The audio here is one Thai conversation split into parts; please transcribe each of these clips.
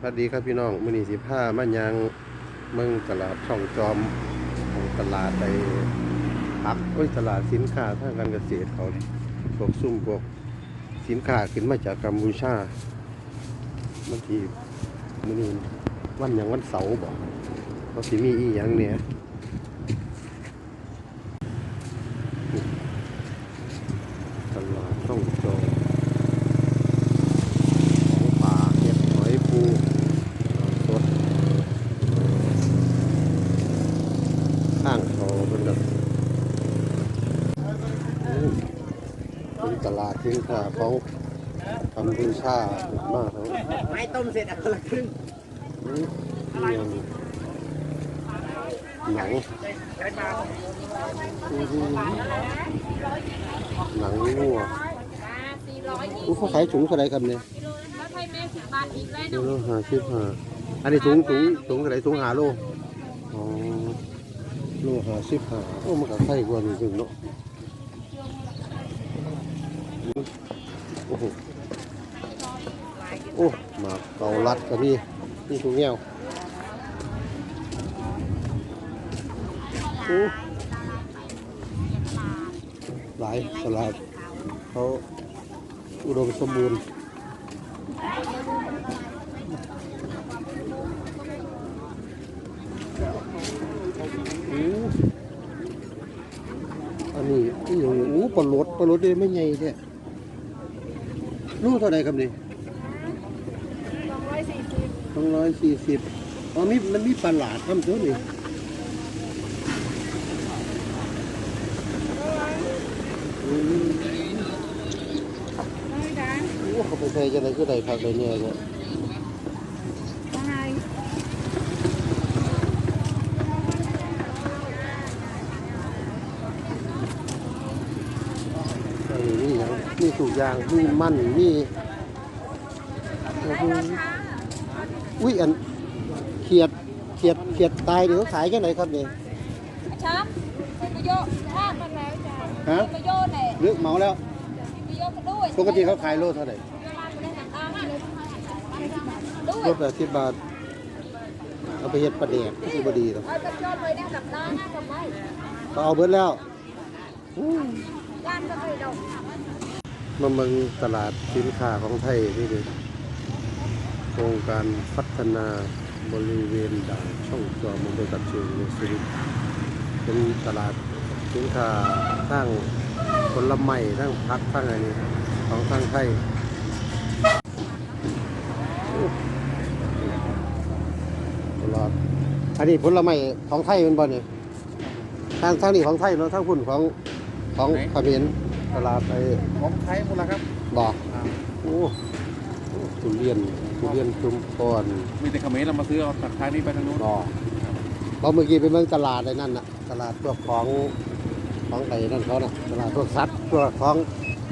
สวัสดีครับพี่น้องมือนีสิพามันยังเมืองตลาดช่องจอมของตลาดไปพักโอ้ยตลาดสินค้าทางการเกษตรเขาพวกซุ่มพวกสินค้าขึ้นมาจากกัมพูชาบางทีมือนีวันยังวันเสาร์บอกเขาสิมีอีหยังเนี่ยตลาดช่องจอม ของป่าเห็ดหอยปูสดข้างเขาเป็นแบบเป็นต ลาดสินค้าของกัมพูชาดมากครับไม่ต้มเสร็จเอาคนละครึ่งอืมนี่ยังหนังหนังงัวสี่ร้อยยี่อู้เขาขายถุงเท่าไรครับเนี่ยถ้าไทยแม่สิบบาทอีกแล้วโลห้าสิบห้าอันนี้ถุงถุงถุงเท่าไรถุงหาโลอ๋อโลห้าสิบห้าโอ้มันก็ไข่กว่านี่ถึงเนาะโอ้โหโอ้มาเกาลัดก็มีนี่ถุงเงี้ยวโอ้หลายสลัดเขาอุดมสมบูรณ์อ้อันนี้นี่อย่างโอ้ปลาลดปลาลดเลยไม่ใหญ่เนี่ยลูกเท่าไหร่ครับนี่ องร้อยสี่สิบสองร้อยสี่สิบอ๋อมีมันมีปลาหลาดทำตัวนี่อืมได้ได้โอ้เขาไปใส่จะไหนก็ได้ผักได้เนี่ยเนี่ยได้อันนี้นี่หยังมีสุกอยางมีมันมีโอ้โห อุ้ยอันเขียดเขียดเขียดตายเดี๋ยวขายกันไหนครับเนี่ยช้ำเป็นประโยชน์ถ้ามันแล้วจ้ะฮะเป็นประโยชน์เนี่ยเลือกเหมาแล้วประโยชน์กันด้วยปกติเขาขายโลเท่าไหร่ด้วยโลแปดสิบบาทเอาไปเฮ็ดปลาแดกก็คือบดีหรอกเอาประโยชน์เลยเนี่ยกับน้านะกับไม่ก็เอาเบิดแล้วอู้ย่านก็ไม่ดอกมาเมืองตลาดสินค้าของไทยนี่ดิโครงการพัฒนาบริเวณด่านช่องจอมบริษัทเชียงในชีวิตเป็นตลาดสินค้าทั้งผลไม้ทั้งพักทั้งอะไรนี่ของทางไทยอู้ตลาดอันนี้ผลไม้ของไทยเป็นบ่เนี่ยทางทางนี้ของไทยเนาะทางพุ่นของของเขมรตลาดไอ้ของไทยหมดแล้วครับบอกโอ้โอ้ทุเรียน ทุเรียนชุมพรมีแต่เขมรเรามาซื้อเอาจากทางนี้ไปทางนู้นรอเพราะเมื่อกี้ไปเมืองตลาดไอ้นั่นน่ะ ตลาดพวกของของไอ้นั่นเขาน่ะ ตลาดพวกสัตว์พวกของ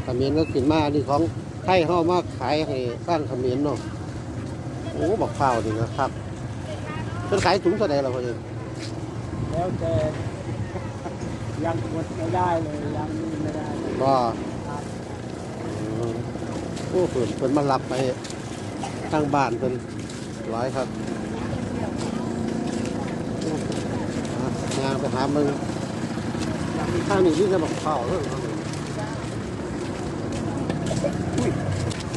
เขมรก็กินมานี่ของไทยเขาเอามาขายให้สร้างเขมรเนาะ โอ้บอกข้าวนี่นะครับเป็นขายถุงเท่าไหร่เราพอดีแล้วแต่ยังกดไม่ได้เลยยังนี่ไม่ได้เลยก็อืมโอ้เพิ่นเพิ่นมารับไป ทางบ้านเพิ่นร้อยครับอะงานไปหามึงข้างนี้ที่จะบอกข้าวเรื่องเขาเลยอุ้ย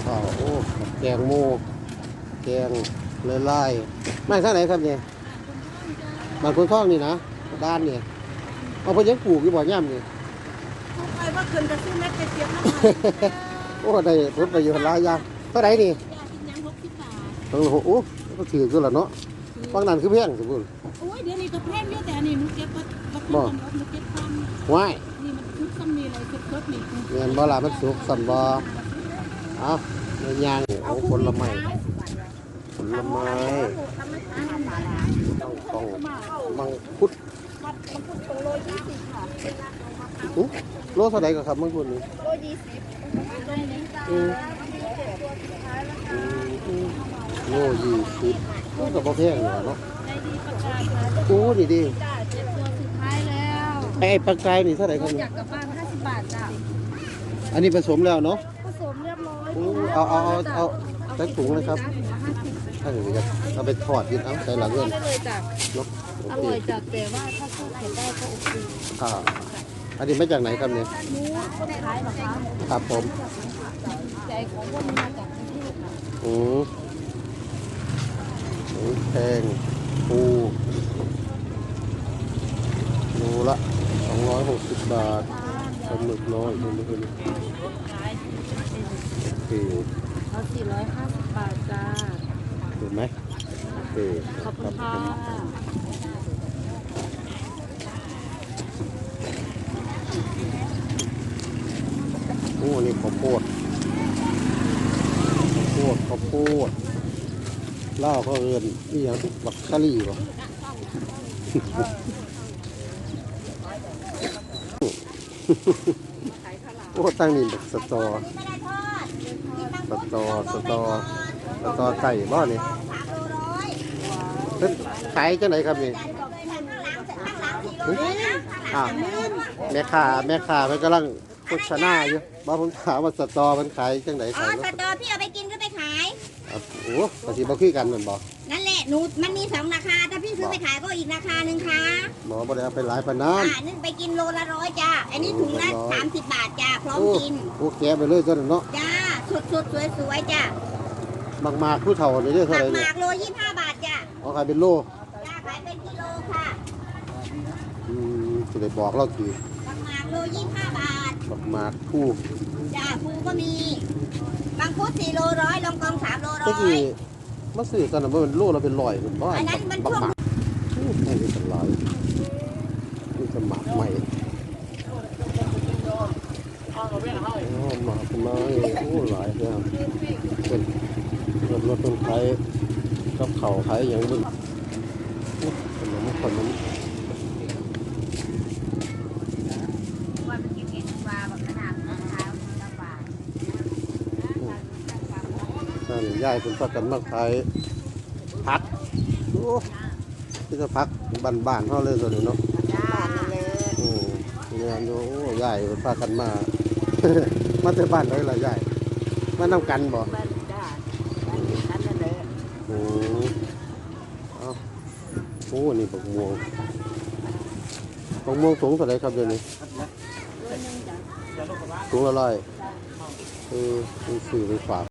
ข้าวโอ้แกงโมแกงเลยไล่ไม่ท่างไหนครับเนี่ยบางคนท่องนี่นะด้านเนี่ยเอาไปยังปลูกอยู่บ่อย่ำนี่ไปว่าคืนจะซื้อเม็ดเจี๊ยบนะโอ้ได้ผลประโยชน์หลายอย่างเท่าไหร่นี่ ยากินยังหกสิบบาทต้องโอ้โหก็ถือกันละเนาะบางนั้นคือเพียงสมบูรณ์โอ้ยเดี๋ยวนี้ก็แพงเยอะแต่อันนี้หนูเก็บก็ก็ขึ้นของหนูเก็บความว้ายนี่มันทุกซ้ำนี่เลยสดๆนี่เงินบ่ล่ะมันสุกสันบ่เอาในยางเอาผลไม้ผลไม้ต้องต้องมังคุดวัดมันพูดตรงโลยี่สิบค่ะอุ๊ยโลเท่าไหร่ก็ครับมังคุดนี่โลยี่สิบ โลยี่สิบโอ้ก็บ่แพงอยู่เนาะได้ดีประกาศค่ะโอ้นี่ดิจ้าเจ็ดตัวสุดท้ายแล้วไอ้ปลากรายนี่เท่าไหร่ครับอนี่ยากกลับบ้านห้าสิบบาทจ้าอันนี้ผสมแล้วเนาะผสมเรียบร้อยโอ้เอาเอาเอาเอาใส่ถุงเลยครับห้าสิบถ้าอย่างนี้ก็เอาไปทอดกินเอาใส่หลังเงินได้เลยจ้ะเนาะโออเคร่อยจัดแต่ว่าถ้าสู้เผ็ดได้ก็โอเคค่ะ อันนี้มาจากไหนครับเนี่ยหนูคนขายเหรอคะครับผมใจของคนมาจากกรุงเทพค่ะอืมหมูแพงปูโลละ260 บาทปลาหมึกน้อยปลาหมึกน้อยโอเคเอา450 บาทจ้าเห็นไหมโอเคขอบคุณค่ะ โอ้นี่ ข้าวโพดข้าวโพดข้าวโพดเหล้าเขาเอินนี่อย่างบักคารี่ป่ะโอ้ตั้งนี่บักสตอสตอสตอสตอไก่บ้านี่เป็นขายจังไหนครับนี่อ้าวแม่ค้าแม่ค้ามันกำลัง โฆษณาอยู่บ้าผมถามว่าสตอมันขายจังไหนอ๋อขายสตอพี่เอาไปกินก็ไปขายครับโอ้ภาษีบ่คือกันแมันบ่นั่นแหละหนูมันมีสองราคา ถ้าพี่ซื้อไปขายก็อีกราคาหนึ่งค่ะหมอบ่ได้เอาไปหลายปานนั้น อ่านี่ไปกินโลละร้อยจ้าอันนี้ถุงละสามสิบบาทจ้าพร้อมโอ้กิน โอ้แกะไปเลยตัวนั้นเนาะจ้าสดสดสวยสวยๆจ้าบางมากผู้เฒ่านี่เด้อหเท่ามัไหกร่หเนี่ยมากโลยี่ห้าบาทจ้าเอาขายเป็นโลจ้าขายเป็นกิโลค่ะอืมสิได้บอกเราทีหมักหมาก โลยี่ห้าบาทบางมากผู้จ้าภูก็มีบางพุดสี่โลร้อยลองกองสามโลร้ตะอกี้ยมาซื้อตอนนั้นมันโลละเป็นร้อยมันบ่อันนั้นมันบักช่วงหมากอู้ไม่ได้เป็นร้อยนี่จะหมากใหม่โอ้หมากไม้โอ้หลายอย่างเป็นรถรถต้นไทยกับเข่าวไทยอย่างมึงอู้ขนมขนม ว่ามันกินเห็ดปลาแบบขนาดมะพร้าวลำบาก นั่น ยายเป็นพักกันมากไทยพักโอ้ที่จะพักบ้านๆเขาเลยตัวนี้เนาะจ้านั่นเลยโอ้งานอยู่โอ้ยายเป็นพากันมา มาแต่บ้านเลยล่ะยายมานำกันบ่บ้านจ้าบ้านฉันนั่นเลยโอ้เอาโอ้นี่บักม่วงบักม่วงสูงเท่าไหรครับเดี๋ยวนี้สูงละร้อยเออมีสื่อไปฝาก